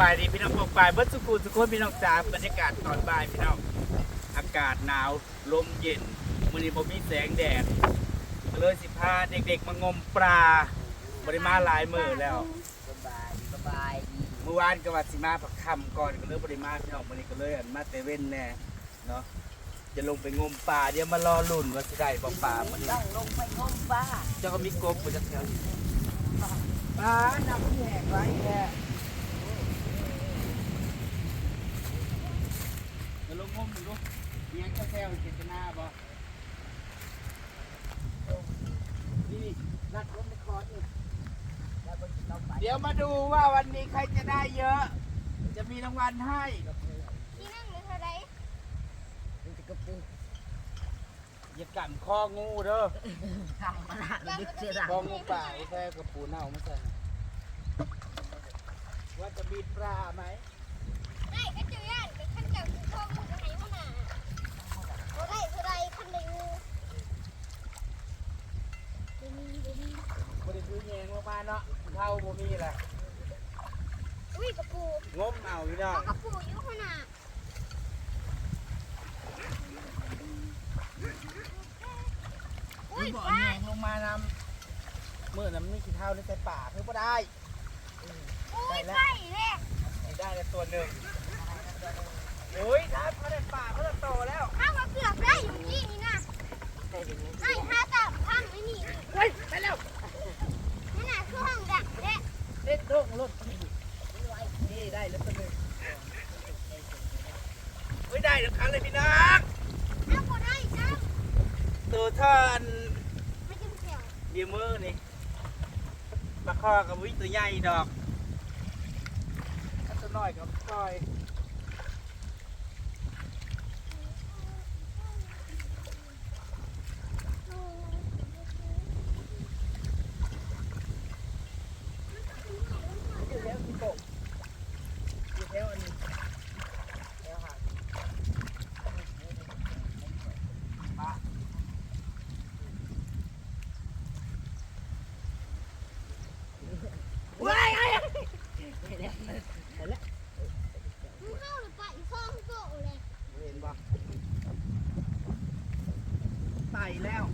บายดีพี่น้องปกปลายเบิดสุขุสุขคนพี่น้องจ๋าบรรยากาศตอนบ่ายพี่น้องอากาศหนาวลมเย็นมื้อนี้บ่มีแสงแดดก็เลยสิพาเด็กๆมางมปลาบ่ได้มาหลายมื้อแล้วสบายสบายดีเมื่อวานก็ว่าสิมาผักคำก่อนก็เลยบ่ได้มาพี่น้องมื้อนี้ก็เลยอันมาเตเว่นแน่เนาะจะลงไปงมปลาเดี๋ยวมารอลุ้นว่าสิได้บ่ปลามื้อนี้ต้องลงไปงมปลาเจ้าก็มีกบบ่จักแถวนี้ปลานำแหกไว้แท้ จะลงงมดูเลี้ยงเจ้าแซวเจตนาบ่นี่นัดรถในคอร์ดนี่แล้วก็เราไปเดี๋ยวมาดูว่าวันนี้ใครจะได้เยอะ จะมีรางวัลให้ที่นั่งหรือเท่าไรมันจะกระปุกอย่ากั่นคองูเด้อทางมาหาดึกเจอรังคองูป่าไอ้แค่กระปูเน่าไม่ใช่ว่าจะมีปลาไหมได้ก็เจอย่านเป็นขั้นเก่าคือข้อมูลอะไรวะน่ะ โอ้ได้เท่าไรขั้นใดงูเดี๋ยวนี้เดี๋ยวนี้บริพื้นแยงลงมาเนาะเท่าบ่มีแหละอุ้ยกระปูงมเอาพี่น้อเอากระปูอยู่ขนาดอุ้อุ้ยบ่ป้าแยงลงมานำเมื่อนั้นไม่กี่เท่าได้ใส่ป่าเพื่อบ่ได้อุ้ยไก่เลยได้แล้วตัวหนึ่งโอ้ยได้พอได้ป่าเขาจะโตแล้ว ข้าวมาเกือบได้อยู่นี่นี่นะ แต่เดี๋ยวนี้ ไอ้ห้าตับข้างไม่นี่ เฮ้ยไปแล้ว นั่นน่ะคือห้องดักเด้ เด็ดโด่งรถนี่ได้แล้วตัวหนึ่งเฮ้ยได้แล้วครั้งเลยพี่น้อง เอาบ่ได้จ้า ตัวท่อน ไม่จิ้มแถว เดียวมือนี่ปลาค อกับวิตัวใหญ่ดอกถ้าตัวน้อยกับคอยอยแล้วพี่กบอยู่แล้วอันนี้แล้วหาปลา ว้ายอ้าย ไม่ได้ไม่ได้ มึงเข้าหรือไปอีกข้องโตเลย เห็นปะไต่แล้ว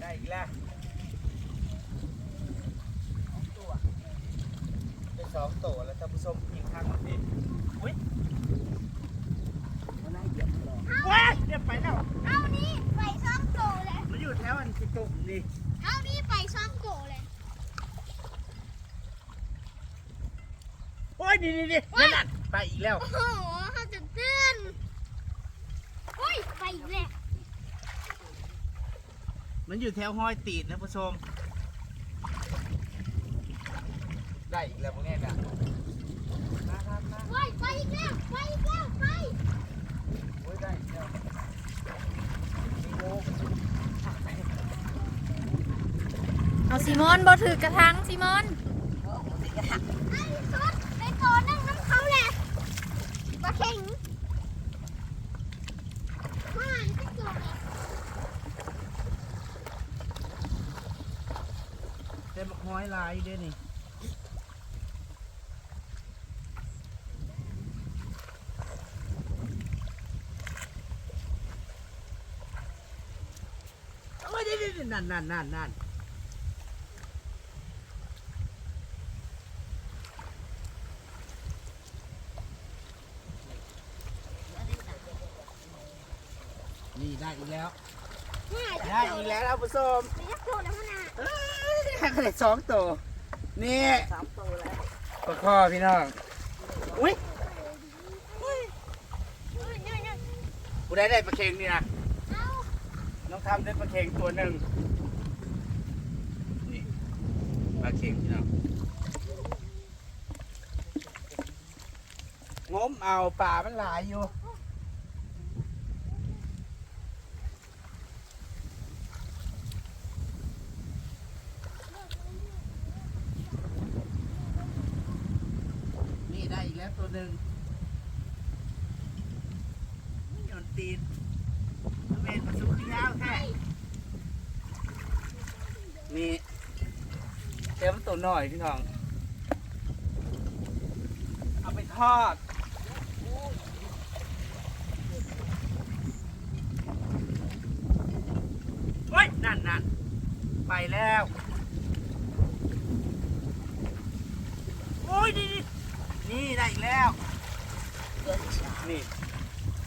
ได้อีกแล้วสองตัวได้สองตัวแล้วท่านผู้ชมยิงทางมันดิอุ้ย มันน่าเหยียบหรอก ว้ายเรียบไปแล้ว เอานี่ไปซ่องโตเลย มันอยู่แถวอันสิตุ่มนี่ เอานี่ไปซ่องโตเลย โอ้ย นี่นี่นี่นั่นน่ะไปอีกแล้ว โอ้โหเขาจะเตือนอุ้ยไปอีกแล้วมันอยู่แถวห้อยตีดนะผู้ชม ได้อีกแล้วพวกนี้นะมาครับมาโอ้ยไปอีกแล้วไปอีกแล้วไปโอ้ยได้อีกแล้วมีโมเอาซิมอนบ่ถือกระทังซิมอนโอ้โหสิกระหักไอ้สุด ไปโตนั่งน้ำเขาแหละปลาเข่งมาไปโตเลยเต็มห้อยลายเด้นี่โอ้ยนี่นี่นั่นนั่นนั่น ได้อีกแล้วมาได้อีกแล้วท่านผู้ชมไปยักโตแล้วนะเอ้ยได้ขนาดสองตัวนี่สามตัวแล้วปลาข้อพี่น้องอุ้ยเฮ้ยเฮ้ยเฮ้ยกูได้ได้ปลาเค็งนี่นะเอาน้องทำได้ปลาเค็งตัวหนึ่งนี่ปลาเค็งพี่น้องงมเอาป่ามันหลายอยู่ นี่ได้อีกแล้ว ตัวหนึ่งนี่มันตีนมันเป็นปลาสุกที่ยาวแท้นี่เต็มนตัวหน่อยพี่น้อง เอาไปทอดเฮ้ยนั่นนั่นไปแล้ว โอ้ยนี่นี่ได้อีกแล้ว นี่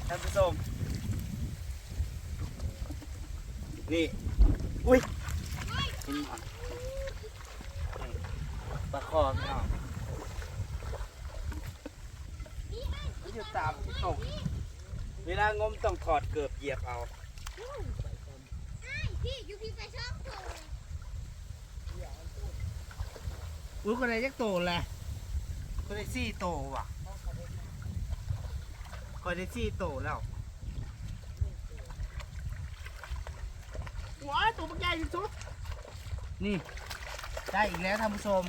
ท่านผู้ชม นี่ อุ้ยเห็นบ่ปลาคอพี่น้องมันอยู่ตามที่ตก เวลางมต้องถอดเกือบเหยียบเอา พี่อยู่พี่ไปชอบตัวอุ้ยคนไหนยักโตแหละคนไหนซี่โตว่ะคนไหนซี่โตแล้ว ว้ายตัวมันใหญ่ที่สุดนี่ ได้อีกแล้วท่านผู้ชม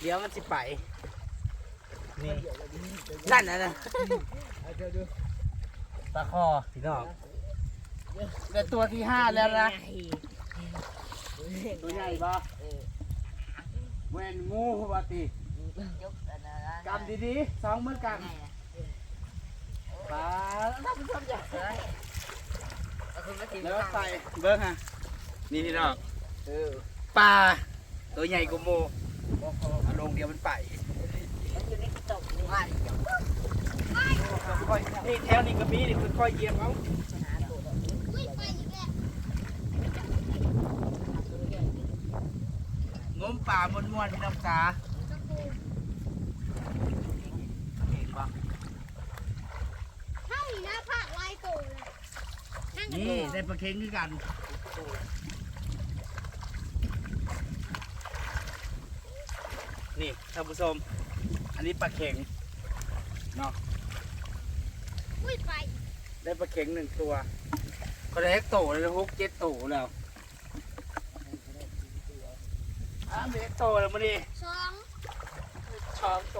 เดี๋ยวมันจะไป นี่นั่นนะนะปลาคอพี่น้องเดี๋ยวตัวที่ห้าแล้วนะ ตัวใหญ่ปะเวนงูหัวตียกอันนั้นกำดีๆสองมือกำปลาท่านผู้ชมอย่าเอาคุณมาตี แล้วใส่เบิ้งฮะนี่พี่น้องเออปลาตัวใหญ่กว่าโมเอาลงเดียวมันไปมันอยู่ในกระจกนี่ว่าเดี๋ยวค่อยๆนี่แถวนี้ก็มีนี่ค่อยๆเหยียบเอาหาตัวเราอุ้ยไปอีกแล้วงมป่ามวนๆพี่น้องจ๋าตะปูเห็นปะเท่านี้นะภาคลายโตเลย นั่งกันนี่ดูได้ปลาเค็งด้วยกันนี่ท่านผู้ชมอันนี้ปลาเค็งเนาะอุ้ยไปได้ปลาเค็งหนึ่งตัว ก็ได้โตเลยหกเจ็ดโตแล้วอ้าวเด็กโตแล้วมาดิสองช้องโต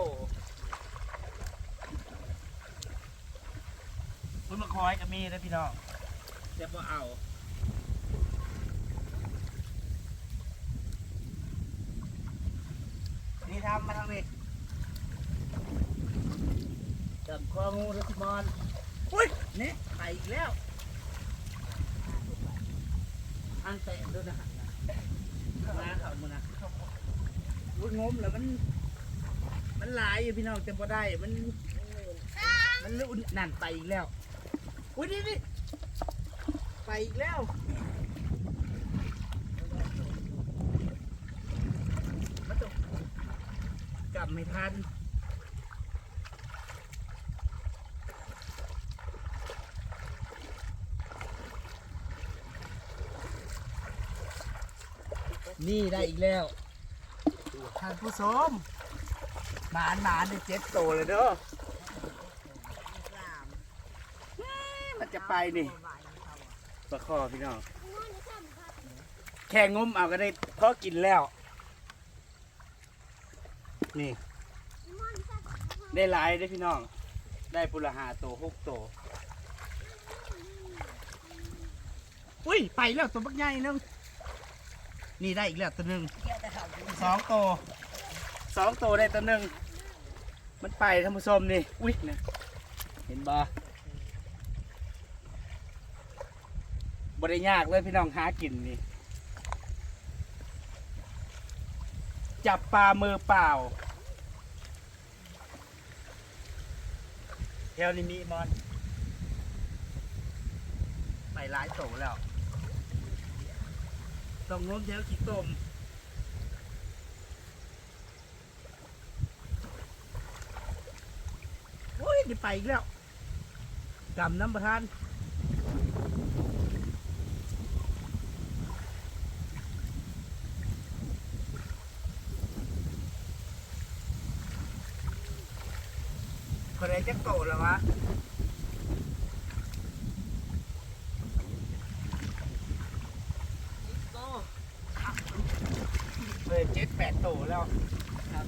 คุณมาคอยกับมีนะพี่น้อง เดี๋ยวพอเอานี่ทำมาทางนี้จับคองูรัสมอนอุ้ยนี่ไปอีกแล้ว อันเตะด้วยนะมาเขามึงนะวุ้ยงมแล้วมัน มันหลายอยู่พี่น้องจะพอได้ มัน มันลื่นนั่นไปอีกแล้ว อุ้ยนี่นี่ไป อีกแล้วมันต้องกลับไม่ทันนี่ได้อีกแล้วท่านผู้ชมหมานหมานในเจ็ดโตเลยเด้อมันจะไปนี่ ประคอพี่น้องนอนในถ้ำครับแค่งมเอาก็ได้พอกินแล้ว นี่นอนในถ้ำครับได้หลายได้อพี่น้อง ได้ปุระหาโตหกโตอุ้ย ไปแล้วตัวบักใหญ่นึงนี่ได้อีกแล้วตัวหนึ่งเกี่ยวแต่เขาสองโตสองโตได้ตัวหนึ่งมันไปท่านผู้ชมนี่อุ้ยนะเห็นบ่ บริยากเลยพี่น้องหากินนี่ จับปลามือเปล่า แถวนี้มีมอน ไปหลายโตแล้วต้องงมแถวขี้ตมโอ้ยนี่ไปอีกแล้วกำน้ำประทาน คนไหนจะโตแล้ววะเลยเจ็ดแปดโตแล้วครับ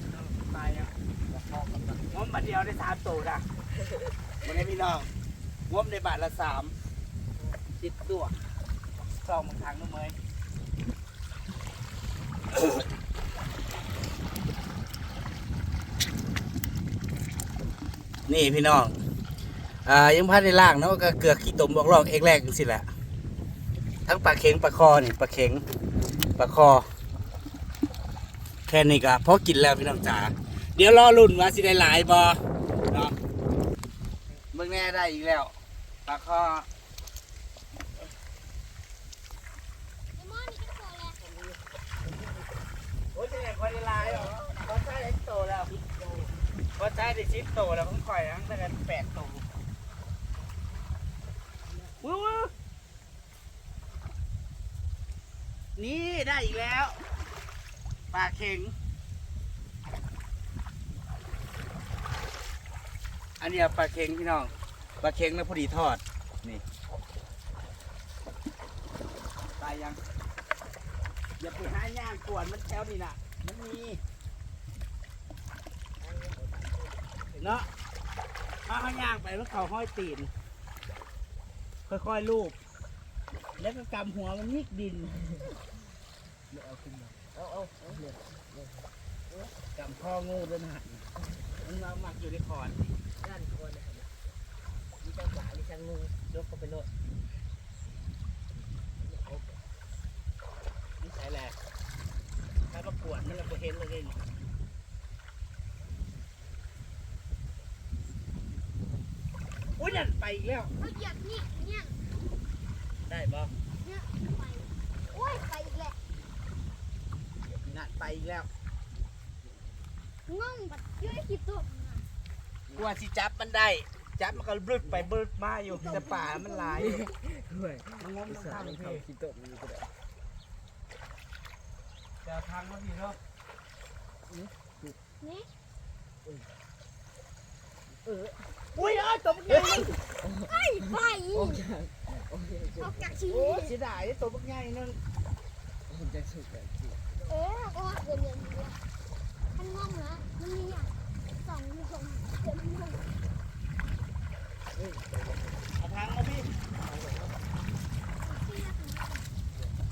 ตายอะงมมาเดียวได้สามโตนะมันได้พี่น้องงบในบาทละสามสิบตัวสองบางครั้งนู้เม นี่พี่น้องอ่ายังพันในล่างเนาะก็เกลือขี้ตมบอกลอกเอกแรกสิแหละทั้งปลาเข็งปลาคอนี่ปลาเข็งปลาคอ แค่นี้ก็พอกินแล้วพี่น้องจ๋าเดี๋ยวรอรุ่นว่าสิได้หลายบอเนาะเมื่อแน่ได้อีกแล้วปลาคอไอ้มอนนี่ก็โตแล้วโอ้ยจะไหนคอยได้หลายเหรอพอใช้ได้โตแล้ว พอใช้ได้ชิปโตแล้วผมคอยทั้งแต่กันแปดโตวู้วู้นี่ได้อีกแล้ว ปลาเข็ง อันนี้ปลาเค็งพี่น้อง ปลาเค็งแล้วพอดีทอด นี่ ตายยัง อย่าไปหาย่างกวนมันแถวนี่นะมันมี เนาะถ้าเขาย่างไปมันเขาห้อยตีน ค่อยๆลูบแล้วก็กำหัวมันยิกดินเอาเอาเอาเลยกำข้องูด้วยนะมันมาหมักอยู่ในคอนด้านคนนะครับมีจ้าสาวมีช่างงูยกเข้าไปโลดนี่ใช่แหละถ้าประกวดมันเราเห็นเลยนี่อุ้ ยนั่นไปอีกแล้ว เขาเหยียบนี่เนี่ยได้ปะเนี่ยไปโอ้ยไปอีกแล้วนั่นไปอีกแล้วงงบัดเยอะคิดตัวกว่าสิจับมันได้ จับมันก็บึดไปบึดมาอยู่แต่ป่ามันหลายอยู่ด้วยมันงมสาทางวพี่เขาคิดตกมีก็ได้แต่ทางมันดีเนาะนี่เออ อุ้ยเอ้ยตัวมันใหญ่ไอ้ไปโอ้ยโอ้ยเอากระชีโอ้ยเสียดายตัวมันใหญ่นึงผมจะสุกเลยเออก็เดินเดินเดินท่านงงนะมันมีอย่างสองมีสองเดินงงเอาทางมาพี่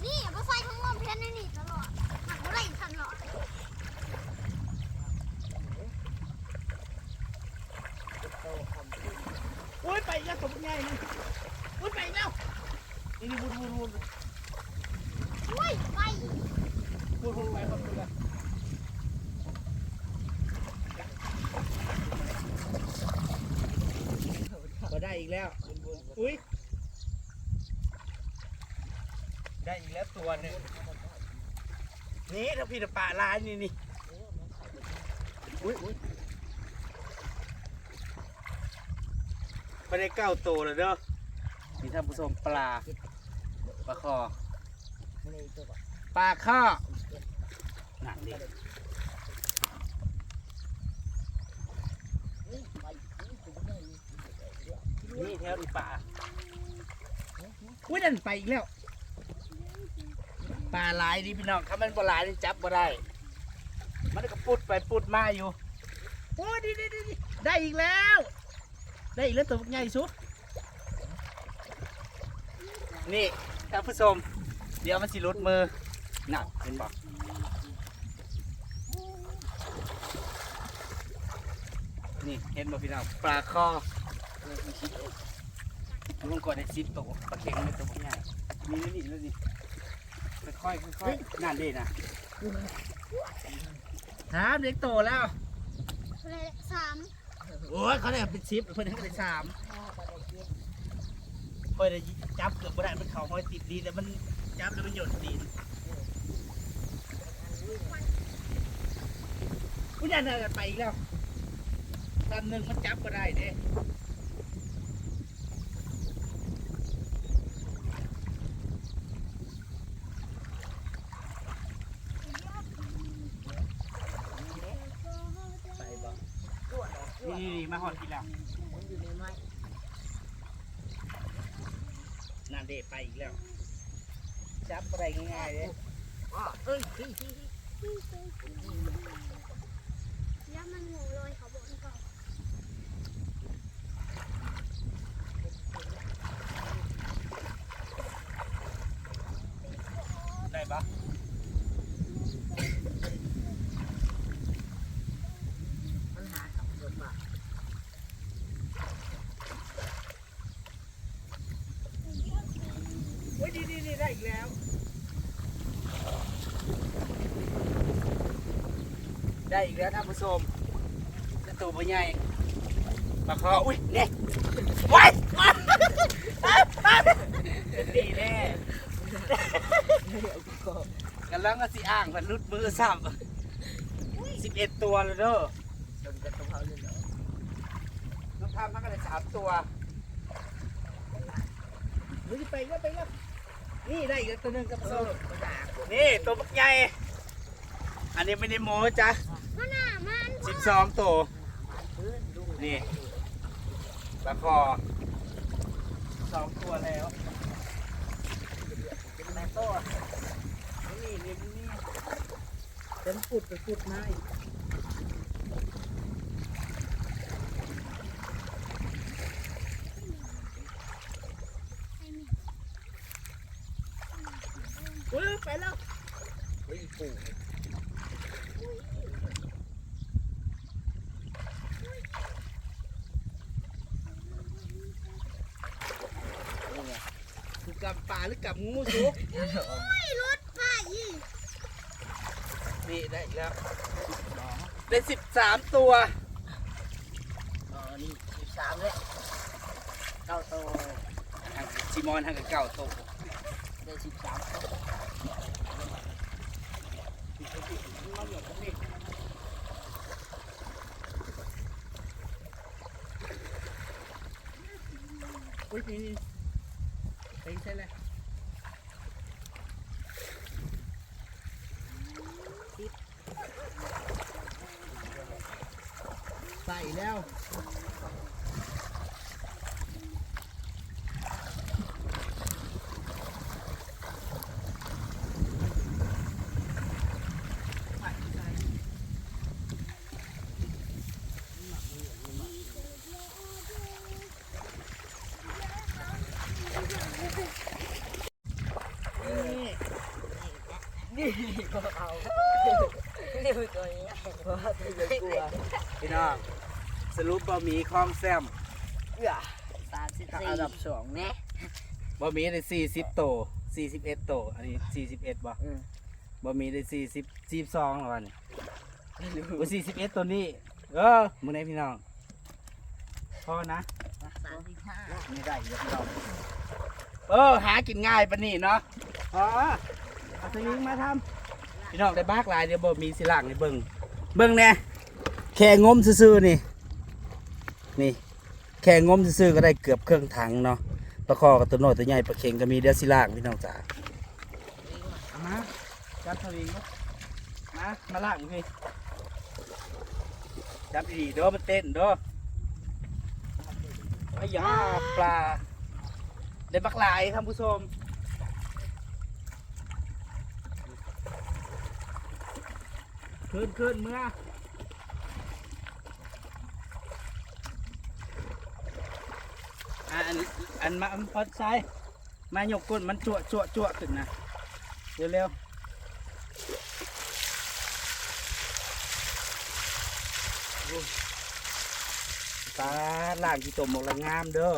นี่มาใส่ทั้งงงเพี้ยนในนี่ตลอดหักอะไรตลอด อุ้ยไปอีกแล้วตัวมัน ใหญ่นึงอุ้ยไปอีกแล้วนี่นี่วนวนวนอุ้ยไปวนวนไปวนไปก็ได้อีกแล้ว อุ้ย ได้อีกแล้วตัวหนึ่งนี่ถ้าพี่ตะปะลายนี่นี่อุ้ยอุ้ย ไปได้เก้าตัวเลยเด้อนี่ท่านผู้ชมปลาปลาคอปลาข้อหนักดินี่ไปนี่ตัวใหญ่นี่แถวนี้ปลาอุ้ยนั่นไปอีกแล้วปลาหลายดิพี่น้องถ้ามันปลาหลายนี่จับบ่ได้ มันก็ปุดไปปุดมาอยู่โอ้ยดีดีดีดีได้อีกแล้ว ได้อีกแล้วตัวใหญ่สุด นี่ท่านผู้ชม เดี๋ยวมันสิหลุดมือหนักเห็นบอกนี่เห็นบ่พี่น้องปลาคอลุงกดได้สิบตัวปลาเข็งไม่ตัวใหญ่นี่นี่นี่แล้วนี่ค่อยๆค่อยๆนั่นดีนะสามเด็กโตแล้วเลยสาม โอ้ยเขาได้เป็นชิปเพิ่นเขาเป็นสามเพิ่นได้จับเกือบบ่ได้มันเข่าห้อยติดดีแต่มันจับแล้วมันหย่นตีนผู้ใหญ่น่าจะไปอีกแล้วตันหนึ่งมันจับก็ได้เด้ นี่นี่มาหอดทีแล้วนอยู่ในไม้นั่นเดไปอีกแล้ว จับอะไรง่ายๆเด้อ๋อเอ้ยเฮ้ยเฮ้ยแล้วมันงูลอยเขาบอกก่อน ปะ มันหาขับรถมา โอ้ยดีดีดีได้ อีกแล้ว ได้อีกแล้วท่านผู้ชมกระตูปใหญ่ปลาคออุ้ยเนี่ยว้ายดีแน่กำลังก็สิอ่างมันรุดมือซ้ำสิบเอ็ดตัวเลยเด้อโดนกระตุ้นเขาเลยเหรอน้องทำมันก็ได้สามตัวดูสิไปแล้วไปแล้ว นี่ได้อีกแล้วตัวหนึงกับเอโซ่อมันหาคนนี่ตัวบักใหญ่ อันนี้ไม่ได้โม้จ้ะมันหนามันสิบสองตัวมันพื้นลุงนี่ปลาคอสองตัวแล้วเป็นแม่โต้นี่นี่นี่เต็มปุดไปปุดมาอีกอุ้ยไปแล้ว เฮ้ยปู่ คือกับปลาหรือกับงูสุก รถไฟนี่ได้อีกแล้วได้สิบสามตัวอ๋อนี่สิบสามเลยเก้าโตทางจิมอนทางกับเก่าตัวได้สิบสามโตอุ้ยนี่นี่ไปใช่เลย แล้วนี่ก็เอานี่คือตัวนี้เพราะว่าตัวใหญ่กลัวพี่น้อง สรุปบะหมี่คลองแซมเอื้อสามสิบสี่อันดับสองแน่บะหมี่ได้สี่สิบโตสี่สิบเอ็ดโตอันนี้สี่สิบเอ็ดบ่อืมบะหมี่ได้สี่สิบสี่สองแล้ววันนี้ไม่รู้โอ้สี่สิบเอ็ดตัวนี้ เออมึงไหนพี่น้องพอนะสามสิบห้าไม่ได้เดี๋ยวพี่น้องเออหากินง่ายปะนี่เนาะพอเอาสวิงมาทำพี่น้องได้บากหลายเดี๋ยวบะหมี่สิล่างในเบิ่งเบิ่งแน่แค่งมซื่อๆนี่ นี่ แค่งมซื่อๆก็ได้เกือบเครื่องถังเนาะปลาคอกับตัวน้อยตัวใหญ่ปลาเค็งก็มีเดียสิล่างพี่น้องจ๋ามาจับสวิงมามาล่างพี่จับดีๆเด้อมันเต้นเด้อไอ้ยาปลาได้บักหลายท่านผู้ชมขึ้นขึ้นเมื่อ อะ อันอันมาอันพอดซ้ายมาหยกก้นมันจั่วจั่วจั่วขึ้นนะเร็วเร็วๆโอ้ยตาล่างที่ตมหมกละงามเด้อ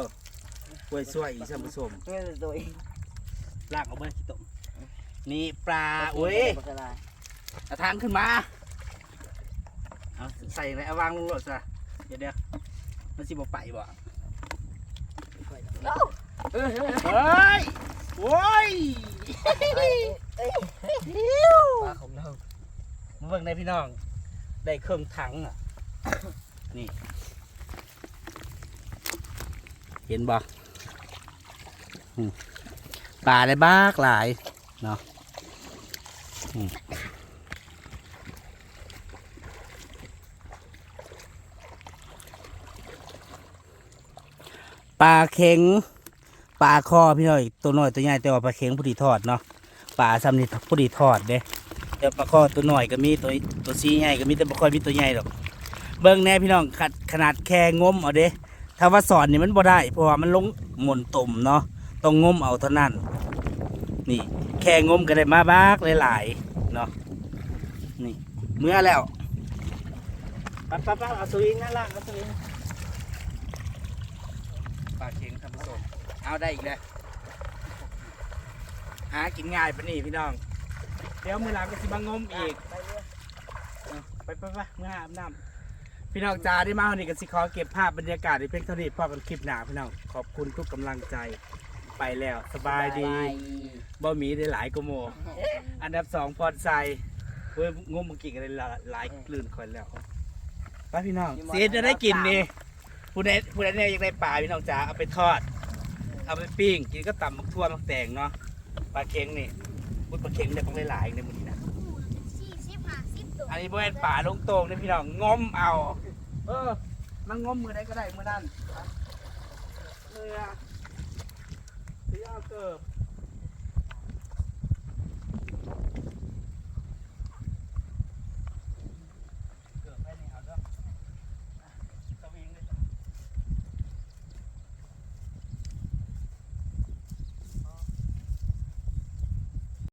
กล้วยสวยอีสัมผสมนี่คือตัวเองล่างออกมาที่ตมนี่ปลาโอ้ยปลากระไรเอาทางขึ้นมาเอาใส่ในเอาวางลงรถซะเดี๋ยวเดี๋ยวมันสิบไปบ่ เฮ้ยโว้ยปลาของเรามาเบิ่งได้พี่น้อง ได้เครื่องถังอะ นี่ เห็นบ่ปลาได้บ้ากหลาย เนาะปลาเข็ง ปลาคอพี่น้อยตัวน้อยตัวใหญ่แต่ว่าปลาเข็งผู้ดีทอดเนาะปลาซ้ำนี่ผู้ดีทอดเด้เดี๋ยวปลาคอตัวหน่อยก็มีตัวตัวซีใหญ่ก็มีแต่ปลาคอมีตัวใหญ่หรอก เบิ้งแน่พี่น้องขนาดแค่งมเอาเด้ถ้าว่าสอนนี่มันบ่ได้ เพราะว่ามันลงหม่นตุ่มเนาะต้องงมเอาเท่านั้น นี่ แค่งมกันได้มาบ้ากหลายๆเนาะนี่เมื่อแล้วปั๊บปั๊บปั๊บเอาสวิงนั่นล่างเอาสวิงปลาเค็งท่านผู้ชม เอาได้อีกแล้วหากินง่ายปะนี่พี่น้อง เดี๋ยวมือหลังก็สิมางมอีกเอาไปไปไปเมื่ออาบน้ำพี่น้องจ้าได้มาวันนี้กันสิขอเก็บภาพบรรยากาศในเพลงเท่านี้พอกันคลิปหนาพี่น้อง ขอบคุณทุกกำลังใจไปแล้ว สบายดีบ่มีได้หลายกว่าโม อันดับสองพอดใส่เว้ยงมเมื่อกี้กันเลยหลายกลื่นคนแล้วไปพี่น้องเสียจะได้กินนี่ผู้ใดผู้ใดเนี่ยอยากได้ปลาพี่น้องจ้าเอาไปทอด เอาไปปิ้งกินก็ตำมักทั่วมักแตงเนาะปลาเค็งนี่พูดปลาเค็งได้ปลาหลายๆในมือนี้นะสี่สิบห้าสิบตัวอันนี้บ่เป็นป่าลงโตงนี่พี่น้องงมเอา เออ มันงมมือใดก็ได้มือนั่นเรือที่เอาเกิบ